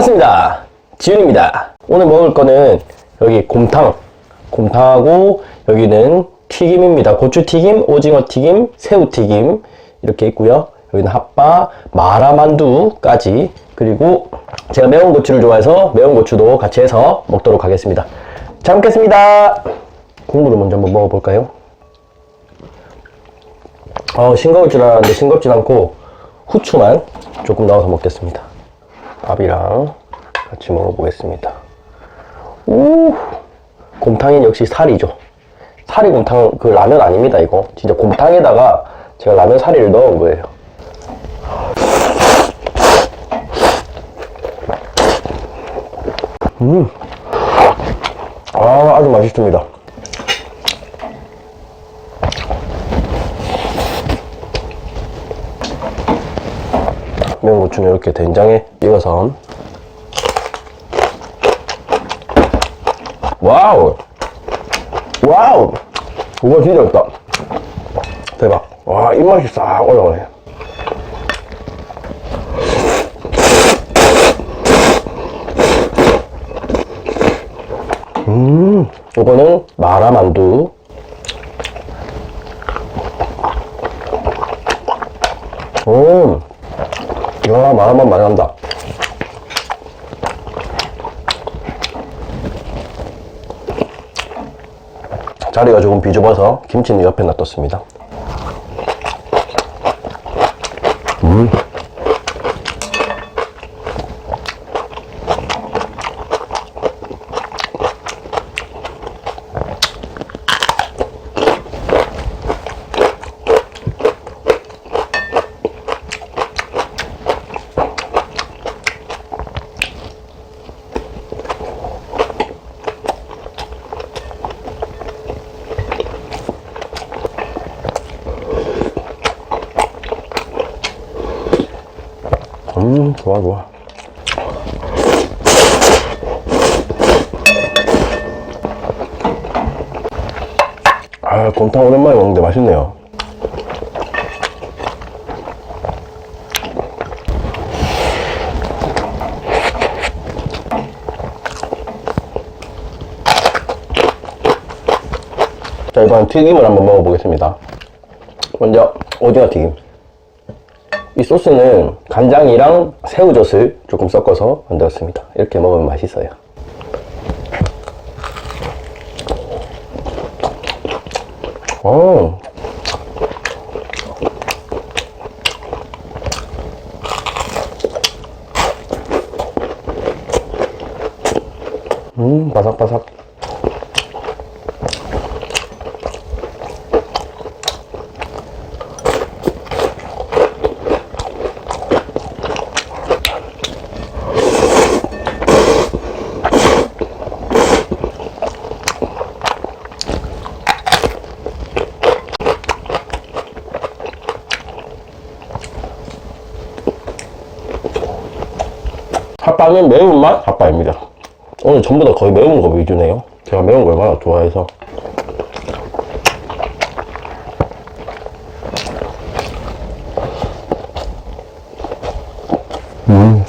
반갑습니다. 지윤입니다. 오늘 먹을 거는 여기 곰탕, 곰탕하고 여기는 튀김입니다. 고추튀김, 오징어튀김, 새우튀김 이렇게 있고요. 여기는 핫바, 마라만두까지 그리고 제가 매운 고추를 좋아해서 매운 고추도 같이 해서 먹도록 하겠습니다. 잘 먹겠습니다. 국물을 먼저 한번 먹어볼까요? 어, 싱거울 줄 알았는데 싱겁진 않고 후추만 조금 넣어서 먹겠습니다. 밥이랑 같이 먹어보겠습니다. 오, 곰탕은 역시 살이죠. 살이 곰탕 그 라면 아닙니다 이거. 진짜 곰탕에다가 제가 라면 사리를 넣은 거예요. 음, 아 아주 맛있습니다. 매운 고추는 이렇게 된장에 익어서. 와우! 와우! 이거 진짜 맛있다. 대박. 와 입맛이 싹 올라오네. 음 이거는 마라만두. 음 야, 마라맛 많이 난다. 자리가 조금 비좁아서 김치는 옆에 놔뒀습니다. 음. 음, 좋아, 좋아. 아, 곰탕 오랜만에 먹는데 맛있네요. 자, 이번 튀김을 한번 먹어보겠습니다. 먼저, 오징어 튀김. 이 소스는 간장이랑 새우젓을 조금 섞어서 만들었습니다. 이렇게 먹으면 맛있어요. 어. 음, 바삭바삭. 핫바는 매운맛 핫바입니다. 오늘 전부 다 거의 매운 거 위주네요. 제가 매운 걸 얼마나 좋아해서. 음.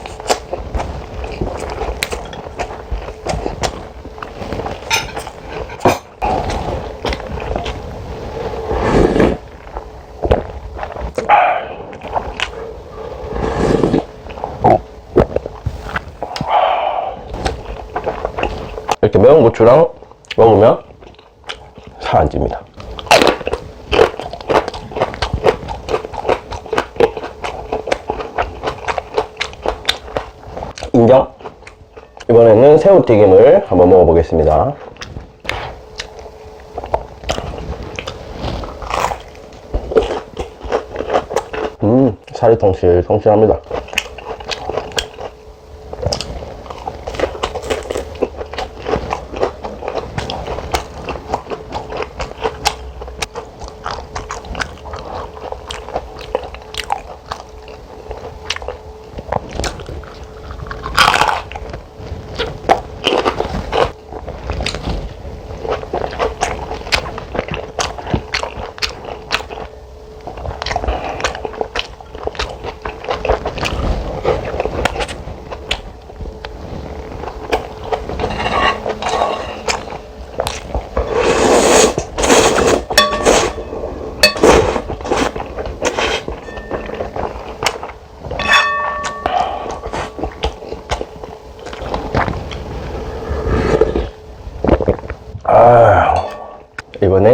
고추랑 먹으면 살 안 찝니다. 인정? 이번에는 새우튀김을 한번 먹어보겠습니다. 음, 살이 통실통실합니다.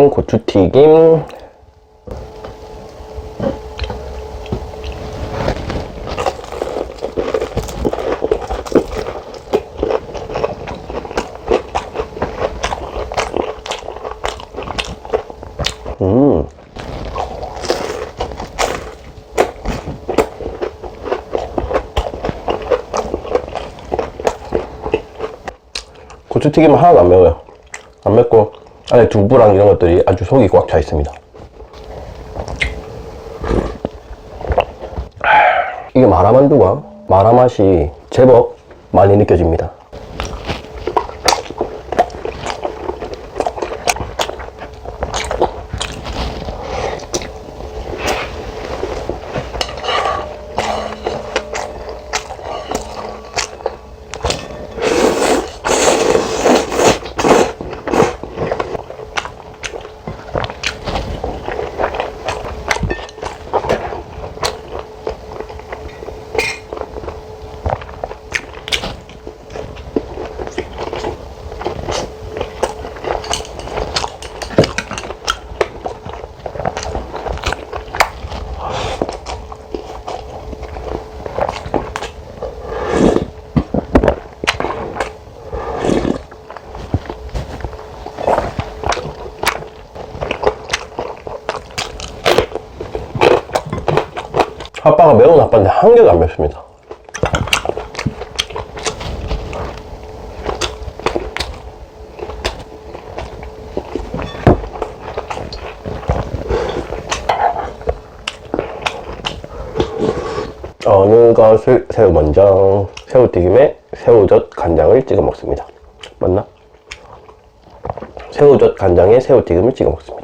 고추튀김. 음. 고추튀김은 하나도 안 매워요. 안 맵고 안에 두부랑 이런 것들이 아주 속이 꽉 차 있습니다. 이게 마라만두가 마라 맛이 제법 많이 느껴집니다. 아빠가 매운 아빠인데 한 개도 안 맵습니다. 어느 것을 새우 먼저 새우튀김에 새우젓 간장을 찍어 먹습니다. 맞나? 새우젓 간장에 새우튀김을 찍어 먹습니다.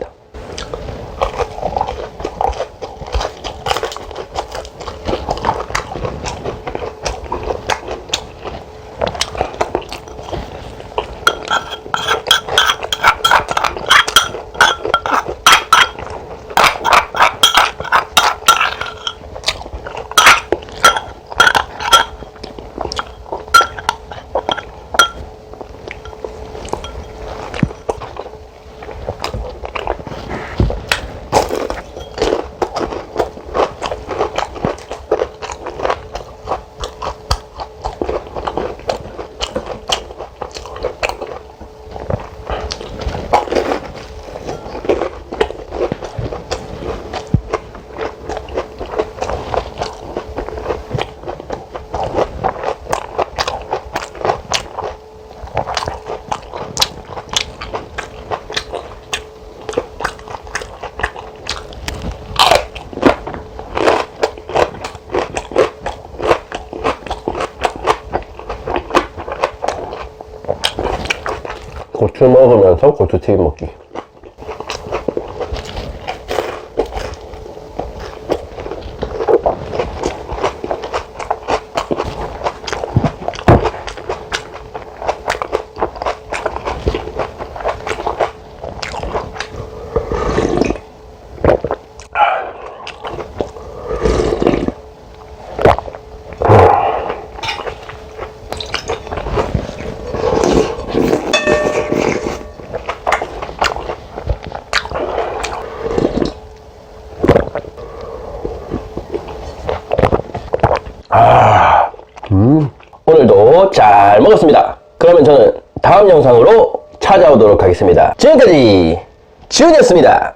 고추 먹으면서 고추튀김 먹기. 오늘도 잘 먹었습니다. 그러면 저는 다음 영상으로 찾아오도록 하겠습니다. 지금까지 지훈이었습니다.